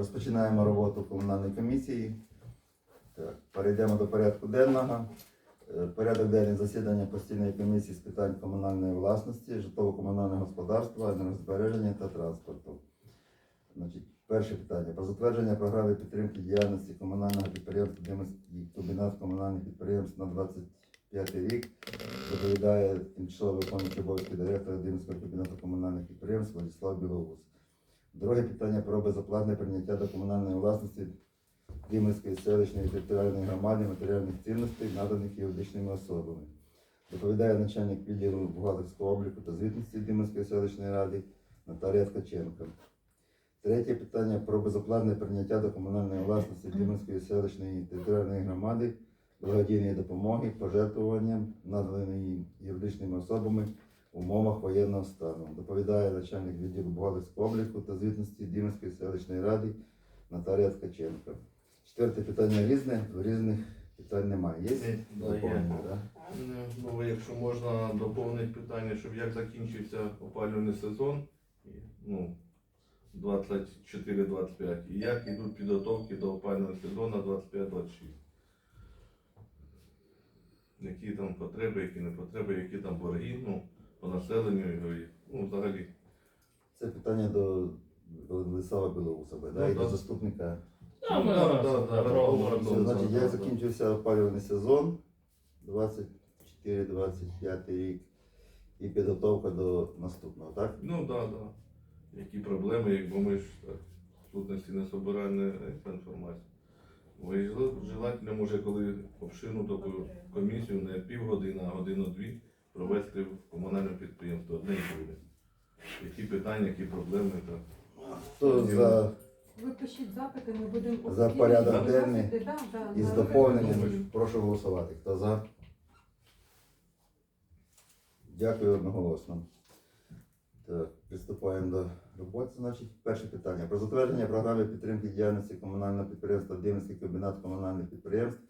Розпочинаємо роботу комунальної комісії. Так, перейдемо до порядку денного. Е, Порядок денний засідання постійної комісії з питань комунальної власності, житлово-комунального господарства, енергозбереження та транспорту. Значить, перше питання. Про затвердження програми підтримки діяльності комунального підприємства комбінат комунальних підприємств на 25 рік. Доповідає тимчасово виконуючий обов'язки директора Димського комбінату комунальних підприємств Владислав Білоус. Друге питання про безоплатне прийняття до комунальної власності Димирської селищної територіальної громади матеріальних цінностей, наданих юридичними особами. Доповідає начальник відділу бухгалтерського обліку та звітності Димирської селищної ради Наталія Ткаченко. Третє питання про безоплатне прийняття до комунальної власності Димирської селищної територіальної громади благодійної допомоги, пожертвуванням, наданої юридичними особами умовах воєнного стану. Доповідає начальник відділу бухгалтерського обліку та звітності Дімської селищної ради Наталія Ткаченко. Четверте питання різне, в різних питань немає. Є? Є. доповнення, да? Ну, якщо можна доповнити питання, щоб як закінчився опалювальний сезон, ну, 24-25, і як йдуть підготовки до опалювального сезону 25-26. Які там потреби, які не потреби, які там борги, ну, по населенню, і, ну, взагалі. Це питання до Владислава Білоуса, да? Ну, і до да. заступника. Ну, да, да, да, Все, разом, значить, да, як да. закінчився опалювальний сезон 24-25 рік і підготовка до наступного, так? Ну так, да, да. Які проблеми, якби ми ж так, в сутності не собираємо цю інформацію. Ви желательно, може, коли обширну таку комісію не півгодини, а годину-дві провести в комунальному підприємстві одне і друге. Які питання, які проблеми, так. Хто за Ви пишіть запити, ми будемо За порядок денний Да, да, із да, доповненням Думаю. прошу голосувати. Хто за? Дякую одноголосно. Так, приступаємо до роботи. Значить, перше питання. Про затвердження програми підтримки діяльності комунального підприємства Дівницький комбінат комунальних підприємств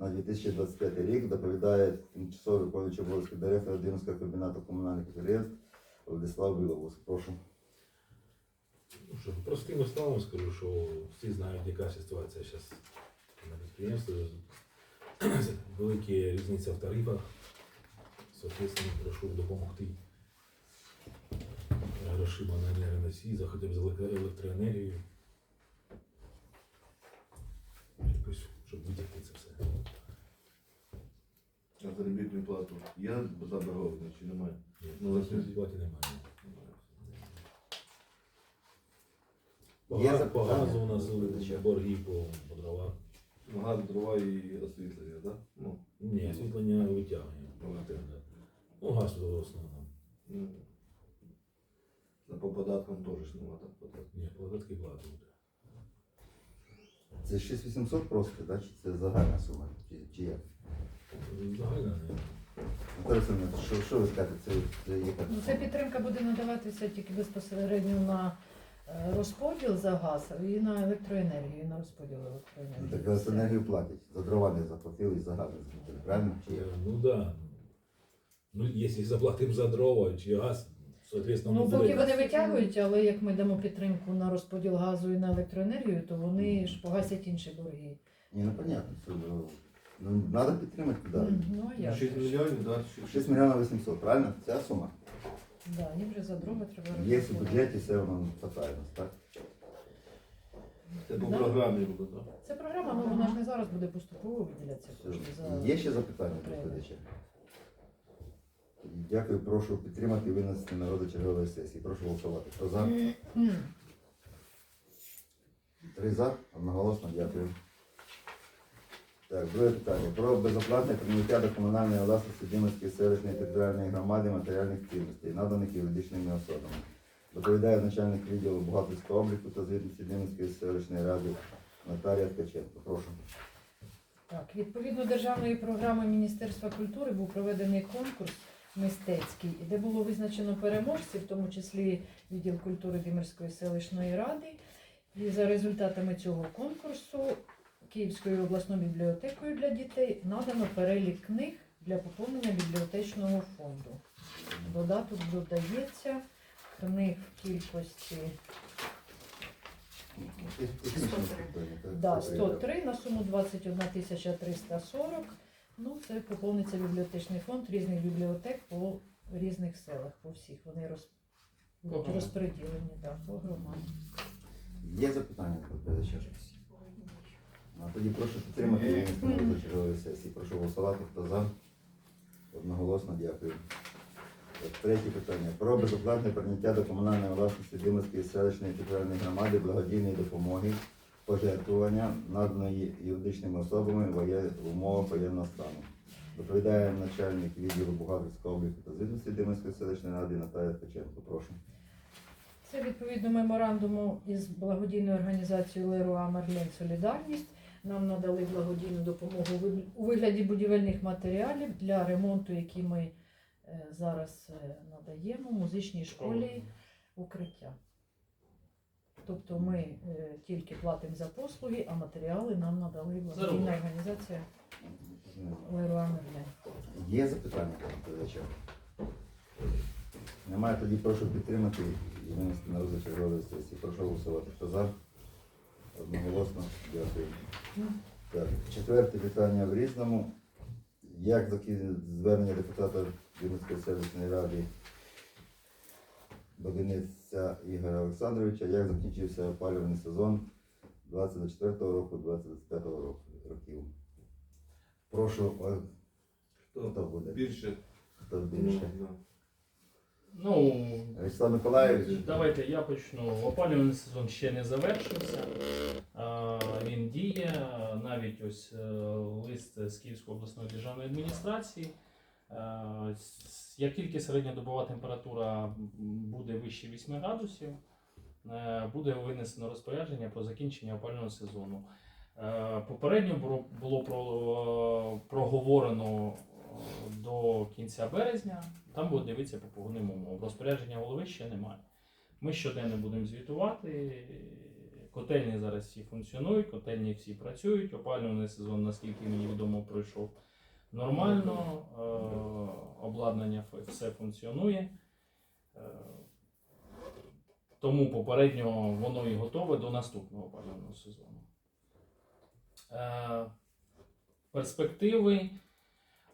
на 2025 рік доповідає тимчасово виконуючий обов'язки директора Дівницького комбінату комунальних підприємств Владислав Біловус. Прошу. Ну що, простими словами скажу, що всі знають, яка ситуація зараз на підприємстві. Велика різниця в тарифах. Соответственно, прошу допомогти грошима на енергоносії, за хоча за електро- електроенергію. Якось, щоб витягти А заробітну плату є заборгованість чи немає? Ну, ну, платі немає. По, Є га- запитання? газу у нас Доповідача. борги по, по дровах. Ну, Газ, дрова і освітлення, так? Да? Ну, Ні, освітлення витягуємо. Ну, газ в основному. ну. А по податкам теж ж нема так податків. Ні, податки платимо. Це 6800 просто, да? чи це загальна сума? Чи, чи як? Не. Що, що ви скажете? Це, це яка? Ну, Ця підтримка буде надаватися тільки безпосередньо на е, розподіл за газ і на електроенергію, і на розподіл Ну, електроенергії. Так за енергію платять. За дрова не заплатили і за газ не заплатили. Правильно? Чи як? Е, Ну да. Ну, якщо заплатимо за дрова чи газ, соответственно, Ну, поки буде. вони витягують, але як ми дамо підтримку на розподіл газу і на електроенергію, то вони ж погасять інші борги. Ні, ну понятно. Що, ну, ну, треба підтримати туди. Ну а як? 6 же ж? мільйонів, так? 6 мільйонів 800, правильно? Ця сума? Да, їм вже за дрова треба Є в бюджеті, все воно хватає нас, так? Це по Да. програмі буде, так? Це програма, ну вона ж не зараз буде поступово виділятися кошти за Є ще запитання до доповідача? Дякую, прошу підтримати і винести на роду чергової сесії. Прошу голосувати. Хто за? М. Три за, одноголосно дякую. Так, друге питання. Про безоплатне прийняття до комунальної власності Дімської селищної територіальної громади матеріальних цінностей, наданих юридичними особами. Доповідає начальник відділу бухгалтерського обліку та звітності Дімської селищної ради Наталія Ткаченко. Прошу. Так, відповідно державної програми Міністерства культури був проведений конкурс мистецький, де було визначено переможців, в тому числі відділ культури Димирської селищної ради. І за результатами цього конкурсу Київською обласною бібліотекою для дітей надано перелік книг для поповнення бібліотечного фонду. Додаток додається книг в кількості Да, 103 на суму 21 340. Ну, це поповниться бібліотечний фонд різних бібліотек по різних селах, по всіх. Вони роз... розподілені да, по громаді. Є запитання? А тоді прошу підтримати на чергової сесії. Прошу голосувати. Хто за? Одноголосно дякую. Третє питання. Про безоплатне прийняття до комунальної власності Димирської селищної територіальної громади благодійної допомоги пожертвування наданої юридичними особами в умовах воєнного стану. Доповідає начальник відділу бухгалтерського обліку та звітності Димирської селищної ради Наталія Ткаченко. Прошу. Це відповідно меморандуму із благодійною організацією Леруа Мерлен Солідарність. Нам надали благодійну допомогу у вигляді будівельних матеріалів для ремонту, які ми е, зараз е, надаємо музичній школі укриття. Тобто ми е, тільки платимо за послуги, а матеріали нам надали благодійна організація Леруа Мерлен. Є запитання до доповідача? Немає, тоді прошу підтримати і винести на розгляд сесії. Прошу голосувати. Хто за? Одноголосно. Дякую. Так, четверте питання в різному. Як заки- звернення депутата Вінницької селищної ради Богиниця Ігоря Олександровича, як закінчився опалювальний сезон 24 року, 25 року років. Прошу, Хто хто буде? більше? Хто більше? Ну, Ну, Вячеслав Миколаївич. давайте я почну. Опалювальний сезон ще не завершився. А, Він діє. Навіть ось е, лист з Київської обласної державної адміністрації. Е, с- Як тільки середньодобова температура буде вище 8 градусів, е, буде винесено розпорядження про закінчення опалювального сезону. Е, Попередньо було- було про- проговорено е, до кінця березня. Там будуть дивитися по погодним умовам. Розпорядження голови ще немає. Ми щоденно будемо звітувати. Котельні зараз всі функціонують, котельні всі працюють. Опалювальний сезон, наскільки мені відомо, пройшов нормально. Е, обладнання все функціонує. Е, тому попередньо воно і готове до наступного опалювального сезону. Е, перспективи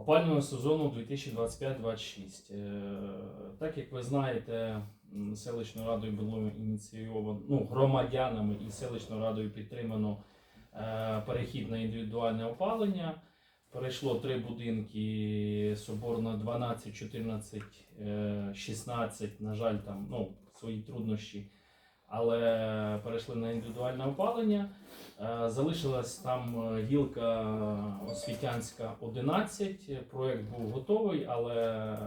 опалювального сезону 2025-26. Е, Так як ви знаєте, селищною радою було ініційовано ну, громадянами і селищною радою підтримано е, перехід на індивідуальне опалення. Перейшло три будинки Соборна 12, 14, е, 16. На жаль, там ну, свої труднощі, але перейшли на індивідуальне опалення. Е, Залишилась там е, гілка освітянська 11. Проєкт був готовий, але е,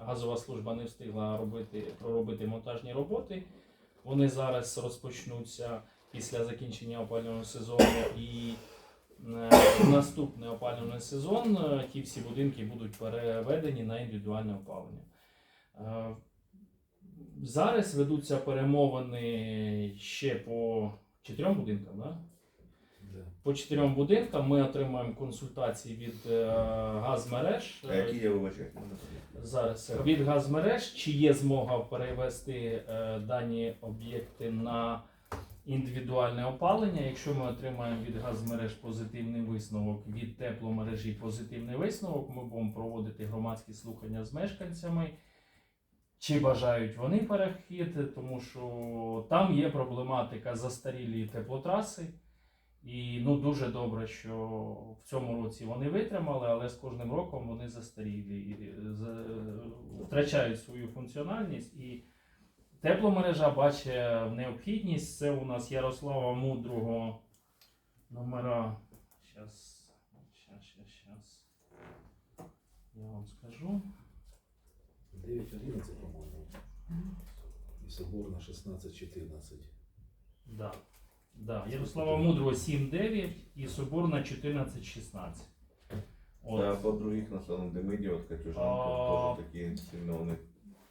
газова служба не встигла робити, проробити монтажні роботи. Вони зараз розпочнуться після закінчення опалювального сезону і наступний опалювальний сезон ті всі будинки будуть переведені на індивідуальне опалення. Зараз ведуться перемовини ще по чотирьом будинкам. Да? Да. По чотирьом будинкам ми отримаємо консультації від е, газмереж. А які є вибачать? Зараз від газмереж, чи є змога перевести е, дані об'єкти на індивідуальне опалення. Якщо ми отримаємо від газмереж позитивний висновок, від тепломережі позитивний висновок, ми будемо проводити громадські слухання з мешканцями. Чи бажають вони перехід, тому що там є проблематика застарілі теплотраси. І ну дуже добре, що в цьому році вони витримали, але з кожним роком вони застарілі, і втрачають свою функціональність. І тепломережа бачить необхідність. Це у нас Ярослава Мудрого номера. Щас, щас, щас. Я вам скажу. 9.11, по-моему. И Соборна 16.14. Да. Да. Ярослава Мудрого 7-9 і Соборна 14-16. От. По других населених Демиді, от А. Катюжанка, теж такі сильно вони.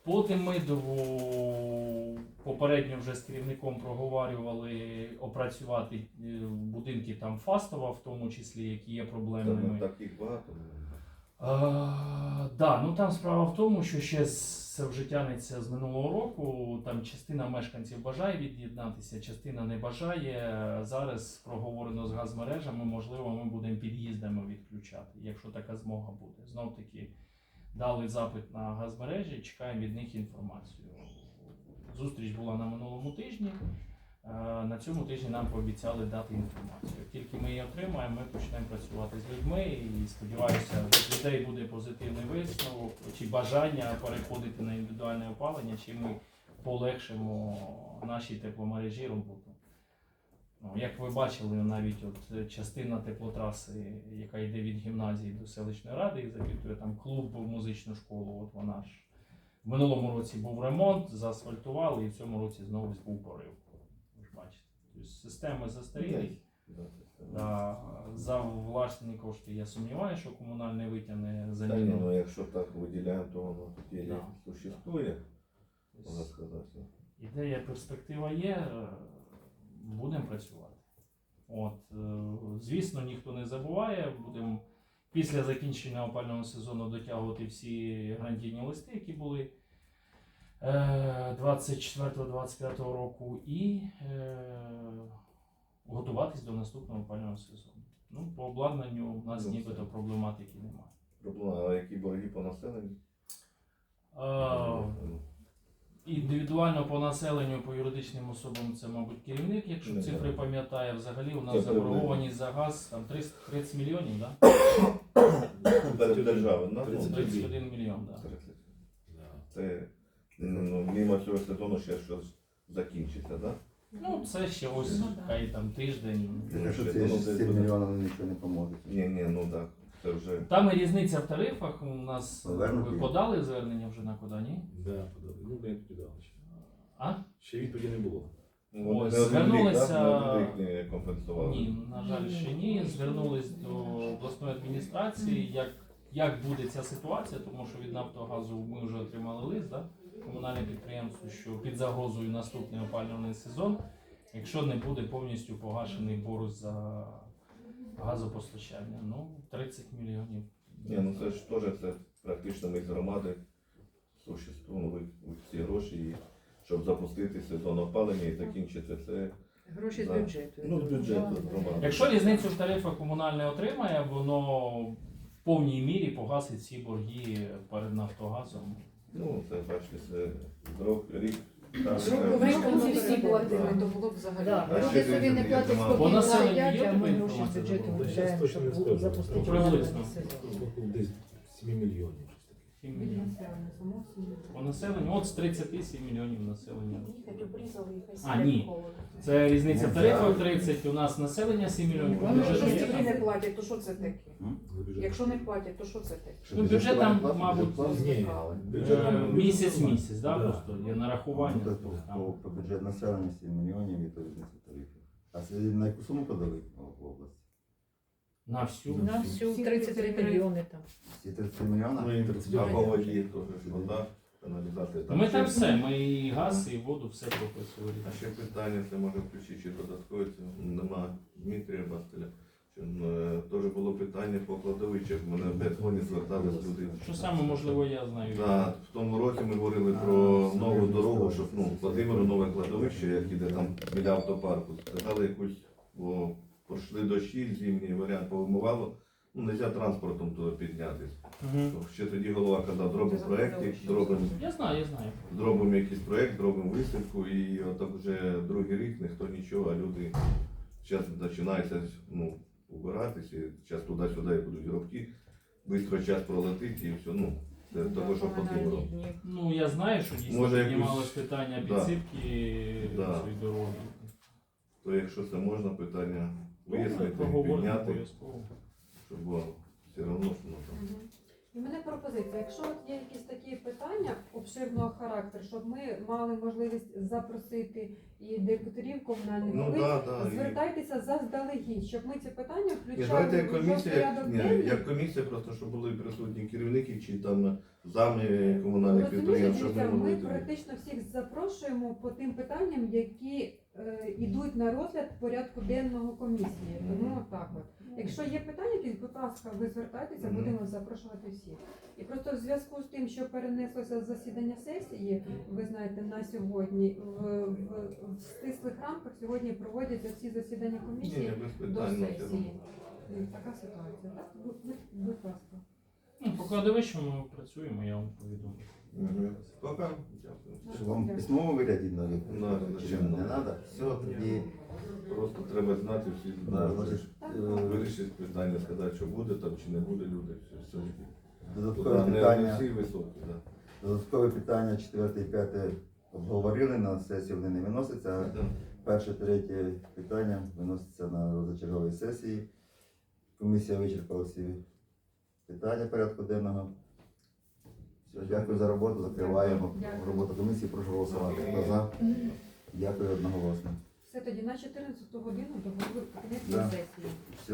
По Демидову попередньо вже з керівником проговорювали опрацювати е, будинки там Фастова, в тому числі, які є Та, ну, проблемними. так їх багато. ну, А, да, ну там справа в тому, що ще це вже тягнеться з минулого року. Там частина мешканців бажає від'єднатися, частина не бажає. Зараз проговорено з газмережами, можливо, ми будемо під'їздами відключати, якщо така змога буде. Знов таки дали запит на газмережі, чекаємо від них інформацію. Зустріч була на минулому тижні. Е, На цьому тижні нам пообіцяли дати інформацію. Тільки ми її отримаємо, ми почнемо працювати з людьми і сподіваюся, від людей буде позитивний висновок чи бажання переходити на індивідуальне опалення, чи ми полегшимо нашій тепломережі роботу. Ну, як ви бачили, навіть от частина теплотраси, яка йде від гімназії до селищної ради, і запитує там клуб музичну школу, от вона ж в минулому році був ремонт, заасфальтували, і в цьому році знову був порив. Ви ж бачите. Тобто системи застарілі. Да, за власні кошти я сумніваюся, що комунальний витягне Та ні, ну якщо так виділяємо, то воно Да. существує, можна Тобто сказати. Ідея, перспектива є, е, будемо працювати. От, е, звісно, ніхто не забуває, будемо після закінчення опального сезону дотягувати всі гарантійні листи, які були 24-25 року, і е, готуватись до наступного опального сезону. Ну, по обладнанню у нас Ну, нібито проблематики немає. Проблема, а які борги по населенню? Е, Індивідуально по населенню, по юридичним особам це, мабуть, керівник, якщо Ну, цифри пам'ятає. Взагалі у нас заборгованість за газ там 30, 30 мільйонів, да? Державою, 31. 31 мільйон, да. Да. Це ну, мимо цього сезону ще щось закінчиться, да? Ну, це ще ось Ну, да. хай там тиждень. Ну, ну, 7 буде. мільйонів нічого не поможуть. Ні, ні, ну так. Це вже Там і різниця в тарифах. У нас Повернуті. ви подали звернення вже на куди, ні? Да, подали. Ну, не відповідали ще. А? Ще відповіді не було. ну, вони Ось, не один рік, звернулися- да? Не один рік не компенсували. Ні, на жаль, ще ні. Звернулись до обласної адміністрації, як, як буде ця ситуація, тому що від Нафтогазу ми вже отримали лист, да? Комунальне підприємство, що під загрозою наступний опалювальний сезон, якщо не буде повністю погашений борг за газопостачання. Ну, 30 мільйонів. Ні, ну це ж теж це практично ми з громади существуємо ці гроші, і щоб запустити сезон опалення і закінчити це. Гроші з бюджету. Ну, з бюджету з громади. Якщо різницю в тарифах комунальне отримає, воно в повній мірі погасить всі борги перед Нафтогазом. Ну, це бачите, це рок, рік. Зробили мешканці всі платили, то було б взагалі. А люди собі не платять По населенню є а така ми гроші з інформація? бюджету виділяємо, щас точно щоб скажу. запустити Приблизно. Десь 7 мільйонів. Щось таке. 7 мільйонів. По населенню, от з 37 мільйонів населення. Обрізали, А, ні. Це різниця в тарифах 30, у нас населення 7 мільйонів. Вони бюджет якщо є там. не платять, то що це таке? Якщо не платять, то що це таке? Ну, бюджет там, мабуть, Ні, Е, бюджет Місяць місяць, да, Да. просто є нарахування. Ну, тобто то, там. бюджет населення 7 мільйонів і то різниця тарифів. А це на яку суму подали в області? На всю. На всю 33 мільйони там. Всі 30 мільйона? Ну, і а теж вода, каналізація. Ми там все, ми і газ, і воду, все прописували. А ще питання, це може включити чи додатково, це нема Дмитрія Бастеля. Е, Теж було питання по кладовищах, мене в Бетгоні звертались люди. Що саме можливо, я знаю. Да, в тому році ми говорили про нову дорогу, щоб ну, Владимиру нове кладовище, як іде там біля автопарку. Сказали якусь, бо пройшли дощі, зимній варіант повимивало. Ну, не можна транспортом туди піднятися. Мгм. Ще тоді голова казав, зробимо проєкт, зробимо Я знаю, я знаю. зробимо якийсь проєкт, зробимо виставку, і отак вже другий рік ніхто нічого, а люди зараз починаються ну, убиратися, зараз туди-сюди будуть гробки, швидко час пролетить і все, ну, це того, що потрібно. Ну, я знаю, що дійсно Може, піднімалось якусь- питання Да. підсипки Да. цієї дороги. То якщо це можна, питання вияснити, Поговоримо підняти, обов'язково. щоб було все одно, що ну, там. І в мене пропозиція, якщо от є якісь такі питання обширного характеру, щоб ми мали можливість запросити і директорів комунальних Ну так, так. і- звертайтеся заздалегідь, щоб ми ці питання Ні, включали як в комісія, як, порядок ні, денний. як комісія, просто щоб були присутні керівники чи там зами комунальних Розумієте, підприємств, щоб ми дивіться, могли тоді. практично всіх запрошуємо по тим питанням, які йдуть на розгляд порядку денного комісії. Тому так от. Якщо є питання, якісь, будь ласка, ви звертайтеся, будемо запрошувати всіх. І просто в зв'язку з тим, що перенеслося засідання сесії, ви знаєте, на сьогодні в, в, в стислих рамках сьогодні проводяться всі засідання комісії ні, без до питань. сесії. І Така ситуація. Так, будь, будь- будь ласка. Ну, поки дивись, що ми працюємо, я вам повідомлю. Мгм. Пока. Дякую. Вам в письмовому вигляді навіть? Надо, Чи не треба? Все, тоді Просто треба знати всі да, е, вирішити питання, сказати, що буде там чи не буде люди. Все, додаткове Не, не питання. всі високі, да. Додаткове питання 4 і 5 обговорили на сесії, вони не виносяться. Да. Перше, третє питання виноситься на розгляд сесії. Комісія вичерпала всі питання порядку денного. Все, дякую за роботу. Закриваємо роботу комісії. Прошу голосувати. Хто за? Дякую одноголосно. Все тоді на 14 годину до голови Да. сесії. Все.